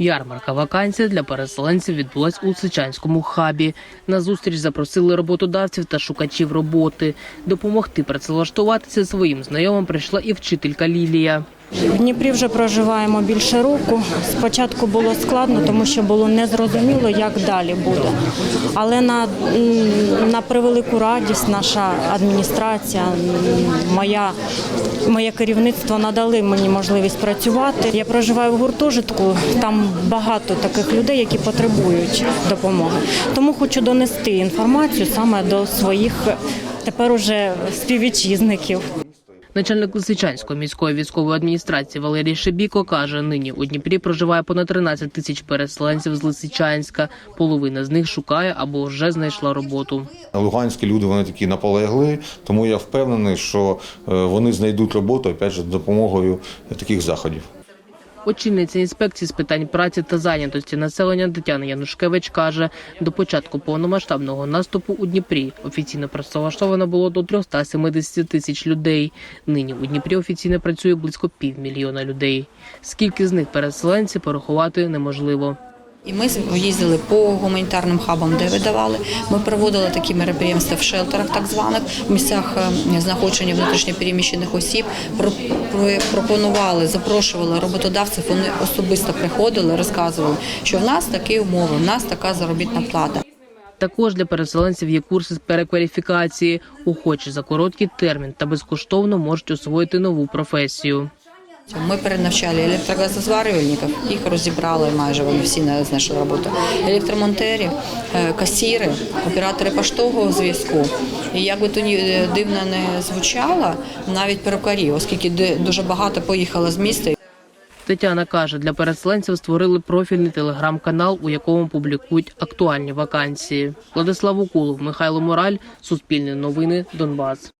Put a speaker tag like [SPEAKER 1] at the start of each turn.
[SPEAKER 1] Ярмарка вакансій для переселенців відбулась у Сичанському хабі. На зустріч запросили роботодавців та шукачів роботи. Допомогти працевлаштуватися своїм знайомим прийшла і вчителька Лілія.
[SPEAKER 2] В Дніпрі вже проживаємо більше року. Спочатку було складно, тому що було незрозуміло, як далі буде. Але на, на превелику радість наша адміністрація, моя, моє керівництво надали мені можливість працювати. Я проживаю в гуртожитку, там багато таких людей, які потребують допомоги. Тому хочу донести інформацію саме до своїх тепер уже співвітчизників.
[SPEAKER 1] Начальник Лисичанської міської військової адміністрації Валерій Шебіко каже, нині у Дніпрі проживає понад 13 тисяч переселенців з Лисичанська. Половина з них шукає або вже знайшла роботу.
[SPEAKER 3] Луганські люди вони такі наполегли, тому я впевнений, що е, вони знайдуть роботу опять же, з допомогою таких заходів.
[SPEAKER 1] Очільниця інспекції з питань праці та зайнятості населення Тетяна Янушкевич каже, до початку повномасштабного наступу у Дніпрі офіційно працевлаштовано було до 370 тисяч людей. Нині у Дніпрі офіційно працює близько півмільйона людей. Скільки з них переселенці порахувати неможливо.
[SPEAKER 4] І ми їздили по гуманітарним хабам, де видавали. Ми проводили такі мероприємства в шелтерах, так званих в місцях е, знаходження внутрішньопереміщених осіб. Про- про- Пропонували, запрошували роботодавців. Вони особисто приходили, розказували, що в нас такі умови, в нас така заробітна плата.
[SPEAKER 1] Також для переселенців є курси з перекваліфікації. Охочі за короткий термін та безкоштовно можуть освоїти нову професію.
[SPEAKER 4] Ми перенавчали електрогазозварювальників, їх розібрали майже вони всі не знайшли роботу. Електромонтери, е, касіри, оператори поштового зв'язку. І як би то е, дивно не звучало, навіть перукарі, оскільки дуже багато поїхало з міста.
[SPEAKER 1] Тетяна каже, для переселенців створили профільний телеграм-канал, у якому публікують актуальні вакансії. Владислав Укулов, Михайло Мораль, Суспільне новини, Донбас.